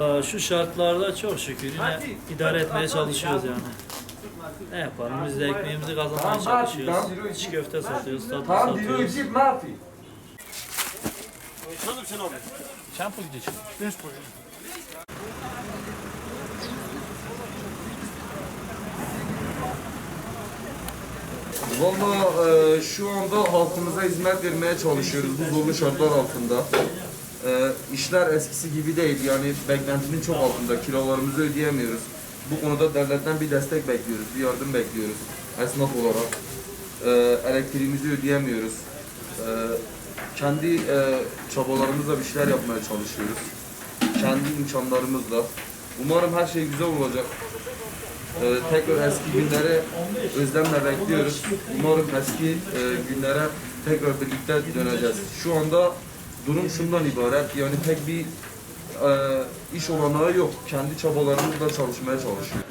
Aa, Şu şartlarda çok şükür yine idare etmeye çalışıyoruz yani. Ne yapalım? Biz de ekmeğimizi kazanmaya çalışıyoruz. Çiğ köfte satıyoruz, tatlı satıyoruz. Yapayım? Valla e, şu anda halkımıza hizmet vermeye çalışıyoruz. Bu zorlu şartlar altında. E, işler eskisi gibi değil yani beklentinin çok altında kilolarımızı ödeyemiyoruz. Bu konuda devletten bir destek bekliyoruz, bir yardım bekliyoruz esnaf olarak. E, elektriğimizi ödeyemiyoruz. E, kendi e, çabalarımızla bir şeyler yapmaya çalışıyoruz. Kendi imkanlarımızla. Umarım her şey güzel olacak. Ee, tekrar eski günlere özlemle bekliyoruz. Umarım eski e, günlere tekrar birlikte döneceğiz. Şu anda durum şundan ibaret. Yani pek bir e, iş olanağı yok. Kendi çabalarımızla çalışmaya çalışıyoruz.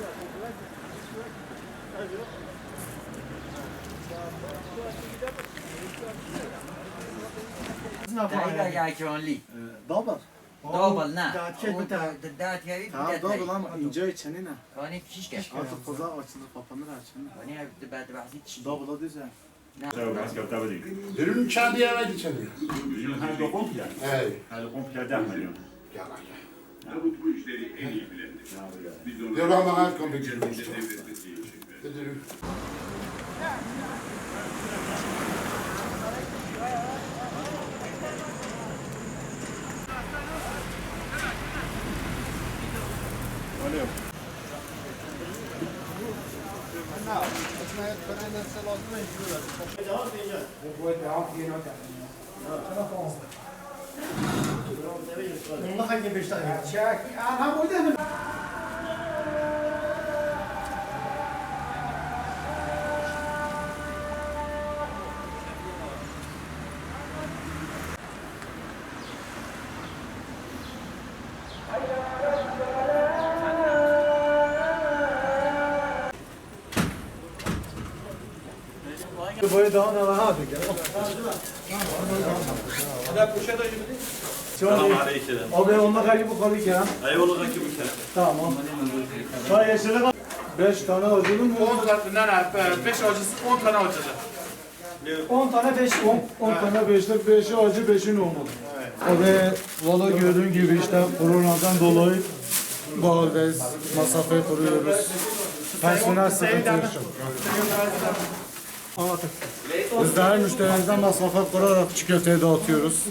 دقيقة يا كونلي Dabar. دوبل نه دهت که اون بده. دهت کردی Tamam بدت double ama ince çenine. کانی کیش کش Artık koza açılır kapanır açılır. کانی بعد بحثی چی Double'a düzen. Ürün kendi eve geçelim. Her lokon pilav. Evet. Her lokon pilav denmeliyor. Gel lan gel. Davut bu işleri en iyi bilendir. Biz onu Dur ben bana komple girdim. devlette seyirci. Dur. Böyle daha ne var abi? Selam aleyküm. Abi onda kaçı bu kalı ya. Eyvallah ki bu kere. Tamam. Çay yeşili var. Beş tane acılı mı? 10 tane, ne ne, 5 acısı 10 tane acılı. 10 tane 5 10 10 tane beşlik 5'i acı 5'i normal. Abi valla gördüğün gibi işte koronadan dolayı bu haldeyiz. Mesafe kuruyoruz. Personel sıkıntı yok. Biz de her müşterimizden mesafe kurarak çiğ köfteyi dağıtıyoruz.